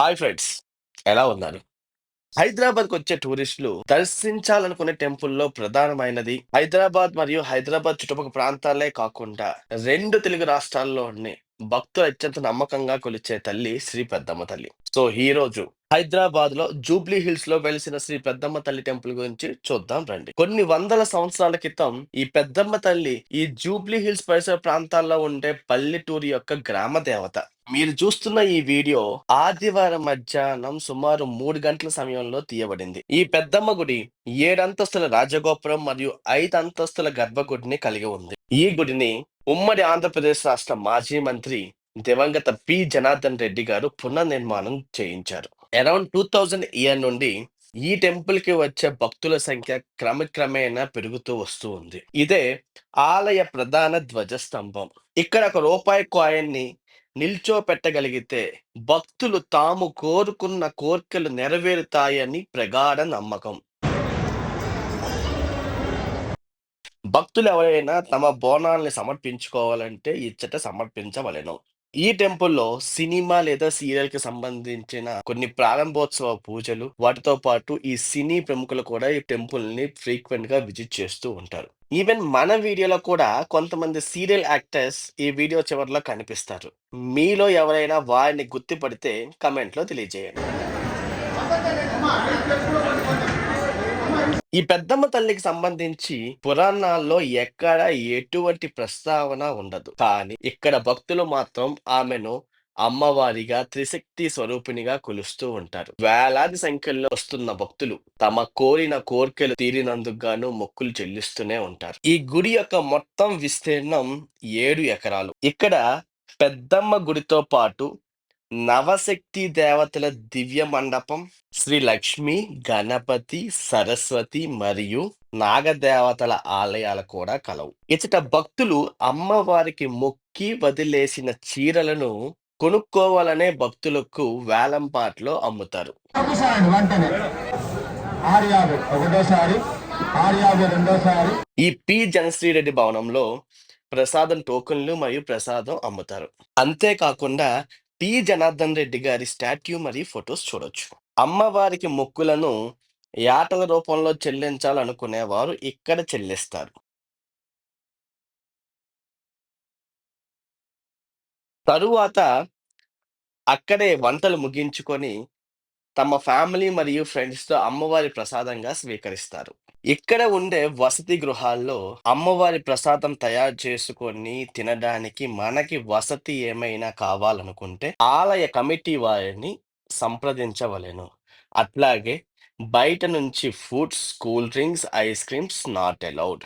Hi friends ఎలా ఉన్నారు? హైదరాబాద్కి వచ్చే టూరిస్టులు దర్శించాలనుకునే టెంపుల్లో ప్రధానమైనది హైదరాబాద్ మరియు హైదరాబాద్ చుట్టుపక్కల ప్రాంతాలే కాకుండా రెండు తెలుగు రాష్ట్రాల్లోని భక్తులు అత్యంత నమ్మకంగా కొలిచే తల్లి శ్రీ పెద్దమ్మ తల్లి. సో ఈ రోజు హైదరాబాద్లో జూబ్లీ హిల్స్లో వెలిసిన శ్రీ పెద్దమ్మ తల్లి టెంపుల్ గురించి చూద్దాం రండి. కొన్ని వందల సంవత్సరాల క్రితం ఈ పెద్దమ్మ తల్లి ఈ జూబ్లీ హిల్స్ పరిసర ప్రాంతాల్లో ఉండే పల్లెటూరి యొక్క గ్రామ దేవత. మీరు చూస్తున్న ఈ వీడియో ఆదివారం మధ్యాహ్నం సుమారు మూడు గంటల సమయంలో తీయబడింది. ఈ పెద్దమ్మ గుడి ఏడంతస్తుల రాజగోపురం మరియు ఐదు అంతస్తుల గర్భగుడిని కలిగి ఉంది. ఈ గుడిని ఉమ్మడి ఆంధ్రప్రదేశ్ రాష్ట్ర మాజీ మంత్రి దివంగత పి. జనార్దన్ రెడ్డి గారు పునర్నిర్మాణం చేయించారు. అరౌండ్ టూ థౌజండ్ ఇయర్ నుండి ఈ టెంపుల్కి వచ్చే భక్తుల సంఖ్య క్రమక్రమేణా పెరుగుతూ వస్తూ ఉంది. ఇదే ఆలయ ప్రధాన ధ్వజస్తంభం. ఇక్కడ ఒక రూపాయి కాయిన్ని నిల్చోపెట్టగలిగితే భక్తులు తాము కోరుకున్న కోర్కెలు నెరవేరుతాయని ప్రగాఢ నమ్మకం. భక్తులు ఎవరైనా తమ బోనాల్ని సమర్పించుకోవాలంటే ఇచ్చట సమర్పించవలెను. ఈ టెంపుల్లో సినిమా లేదా సీరియల్కి సంబంధించిన కొన్ని ప్రారంభోత్సవ పూజలు వాటితో పాటు ఈ సినీ ప్రముఖులు కూడా ఈ టెంపుల్ని ఫ్రీక్వెంట్గా విజిట్ చేస్తూ ఉంటారు. ఈవెన్ మన వీడియోలో కూడా కొంతమంది సీరియల్ యాక్టర్స్ ఈ వీడియో చివరిలో కనిపిస్తారు. మీలో ఎవరైనా వారిని గుర్తుపడితే కమెంట్లో తెలియజేయండి. ఈ పెద్దమ్మ తల్లికి సంబంధించి పురాణాల్లో ఎక్కడ ఎటువంటి ప్రస్తావన ఉండదు. కానీ ఇక్కడ భక్తులు మాత్రం ఆమెను అమ్మవారిగా త్రిశక్తి స్వరూపిణిగా కొలుస్తూ ఉంటారు. వేలాది సంఖ్యలో వస్తున్న భక్తులు తమ కోరిన కోర్కెలు తీరినందుకు గాను మొక్కులు చెల్లిస్తూనే ఉంటారు. ఈ గుడి యొక్క మొత్తం విస్తీర్ణం ఏడు ఎకరాలు. ఇక్కడ పెద్దమ్మ గుడితో పాటు నవశక్తి దేవతల దివ్య మండపం శ్రీ లక్ష్మి గణపతి సరస్వతి మరియు నాగదేవతల ఆలయాలు కూడా కలవు. ఇచ్చట భక్తులు అమ్మవారికి మొక్కి వదిలేసిన చీరలను కొనుక్కోవాలనే భక్తులకు వేలంపాట్లో అమ్ముతారు. ఈ పి జనశ్రీ రెడ్డి భవనంలో ప్రసాదం టోకన్లు మరియు ప్రసాదం అమ్ముతారు. అంతేకాకుండా టి. జనార్దన్ రెడ్డి గారి స్టాట్యూ మరియు ఫొటోస్ చూడొచ్చు. అమ్మవారికి మొక్కులను యాటల రూపంలో చెల్లించాలనుకునేవారు ఇక్కడ చెల్లిస్తారు. తరువాత అక్కడే వంటలు ముగించుకొని తమ ఫ్యామిలీ మరియు ఫ్రెండ్స్తో అమ్మవారి ప్రసాదంగా స్వీకరిస్తారు. ఇక్కడ ఉండే వసతి గృహాల్లో అమ్మవారి ప్రసాదం తయారు చేసుకొని తినడానికి మనకి వసతి ఏమైనా కావాలనుకుంటే ఆలయ కమిటీ వారిని సంప్రదించవలెను. అట్లాగే బయట నుంచి foods cool drinks ice creams not allowed.